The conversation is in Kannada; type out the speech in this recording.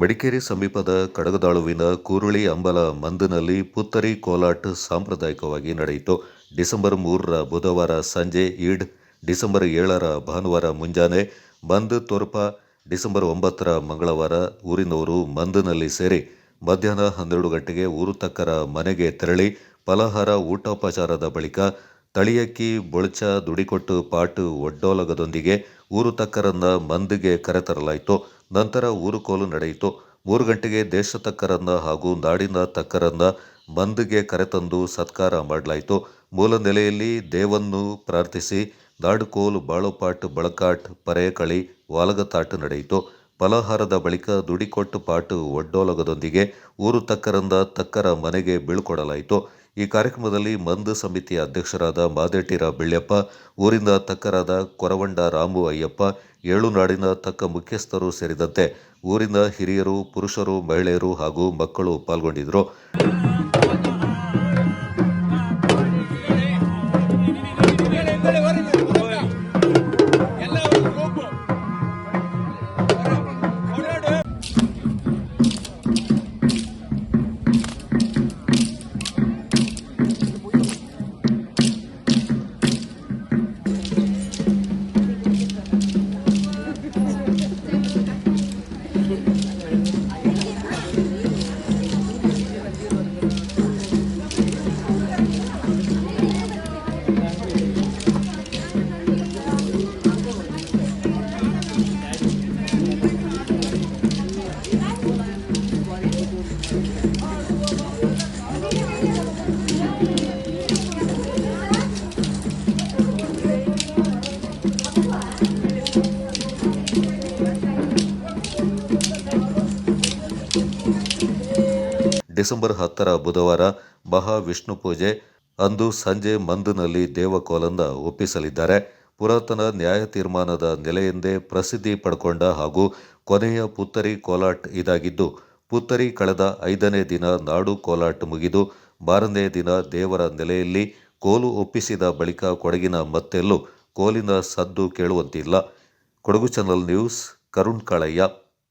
ಮಡಿಕೇರಿ ಸಮೀಪದ ಕಡಗದಾಳುವಿನ ಕೂರುಳಿ ಅಂಬಲ ಮಂದನಲ್ಲಿ ಪುತ್ತರಿ ಕೋಲಾಟ ಸಾಂಪ್ರದಾಯಿಕವಾಗಿ ನಡೆಯಿತು. ಡಿಸೆಂಬರ್ ಮೂರರ ಬುಧವಾರ ಸಂಜೆ ಈಡ್, ಡಿಸೆಂಬರ್ ಏಳರ ಭಾನುವಾರ ಮುಂಜಾನೆ ಮಂದ್ ತೊರ್ಪ, ಡಿಸೆಂಬರ್ ಒಂಬತ್ತರ ಮಂಗಳವಾರ ಊರಿನವರು ಮಂದನಲ್ಲಿ ಸೇರಿ ಮಧ್ಯಾಹ್ನ ಹನ್ನೆರಡು ಗಂಟೆಗೆ ಊರು ತಕ್ಕರ ಮನೆಗೆ ತೆರಳಿ ಫಲಹಾರ ಊಟೋಪಚಾರದ ಬಳಿಕ ತಳಿಯಕ್ಕಿ, ಬೊಳಚ, ದುಡಿಕೊಟ್ಟು, ಪಾಟು, ಒಡ್ಡೋಲಗದೊಂದಿಗೆ ಊರು ತಕ್ಕರನ್ನ ಮಂದಿಗೆ ಕರೆತರಲಾಯಿತು. ನಂತರ ಊರುಕೋಲು ನಡೆಯಿತು. ಮೂರು ಗಂಟೆಗೆ ದೇಶ ತಕ್ಕರನ್ನ ಹಾಗೂ ನಾಡಿನ ತಕ್ಕರನ್ನ ಮಂದಿಗೆ ಕರೆತಂದು ಸತ್ಕಾರ ಮಾಡಲಾಯಿತು. ಮೂಲ ನೆಲೆಯಲ್ಲಿ ದೇವನ್ನು ಪ್ರಾರ್ಥಿಸಿ ನಾಡುಕೋಲು, ಬಾಳೋಪಾಟ್, ಬಳಕಾಟ್, ಪರೇಕಳಿ, ವಾಲಗತಾಟ ನಡೆಯಿತು. ಫಲಹಾರದ ಬಳಿಕ ದುಡಿಕೊಟ್ಟು ಪಾಟು ಒಡ್ಡೋಲಗದೊಂದಿಗೆ ಊರು ತಕ್ಕರಂದ ತಕ್ಕರ ಮನೆಗೆ ಬೀಳ್ಕೊಡಲಾಯಿತು. ಈ ಕಾರ್ಯಕ್ರಮದಲ್ಲಿ ಮಂದ ಸಮಿತಿಯ ಅಧ್ಯಕ್ಷರಾದ ಮಾದೇಟಿರ ಬೆಳ್ಯಪ್ಪ, ಊರಿಂದ ತಕ್ಕರಾದ ಕೊರವಂಡ ರಾಮು ಅಯ್ಯಪ್ಪ, ಏಳು ನಾಡಿನ ತಕ್ಕ ಮುಖ್ಯಸ್ಥರು ಸೇರಿದಂತೆ ಊರಿನ ಹಿರಿಯರು, ಪುರುಷರು, ಮಹಿಳೆಯರು ಹಾಗೂ ಮಕ್ಕಳು ಪಾಲ್ಗೊಂಡಿದ್ದರು. ಡಿಸೆಂಬರ್ ಹತ್ತರ ಬುಧವಾರ ಮಹಾವಿಷ್ಣು ಪೂಜೆ. ಅಂದು ಸಂಜೆ ಮಂದ್ನಲ್ಲಿ ದೇವಕೋಲನ್ನ ಒಪ್ಪಿಸಲಿದ್ದಾರೆ. ಪುರಾತನ ನ್ಯಾಯ ತೀರ್ಮಾನದ ನೆಲೆಯೆಂದೇ ಪ್ರಸಿದ್ಧಿ ಪಡ್ಕೊಂಡ ಹಾಗೂ ಕೊನೆಯ ಪುತ್ತರಿ ಕೋಲಾಟ್ ಇದಾಗಿದ್ದು, ಪುತ್ತರಿ ಕಳೆದ ಐದನೇ ದಿನ ನಾಡು ಕೋಲಾಟ್ ಮುಗಿದು ಮಾರನೇ ದಿನ ದೇವರ ನೆಲೆಯಲ್ಲಿ ಕೋಲು ಒಪ್ಪಿಸಿದ ಬಳಿಕ ಕೊಡಗಿನ ಮತ್ತೆಲ್ಲೂ ಕೋಲಿನ ಸದ್ದು ಕೇಳುವಂತಿಲ್ಲ. Kodagu channel news, Karun Kalaiah.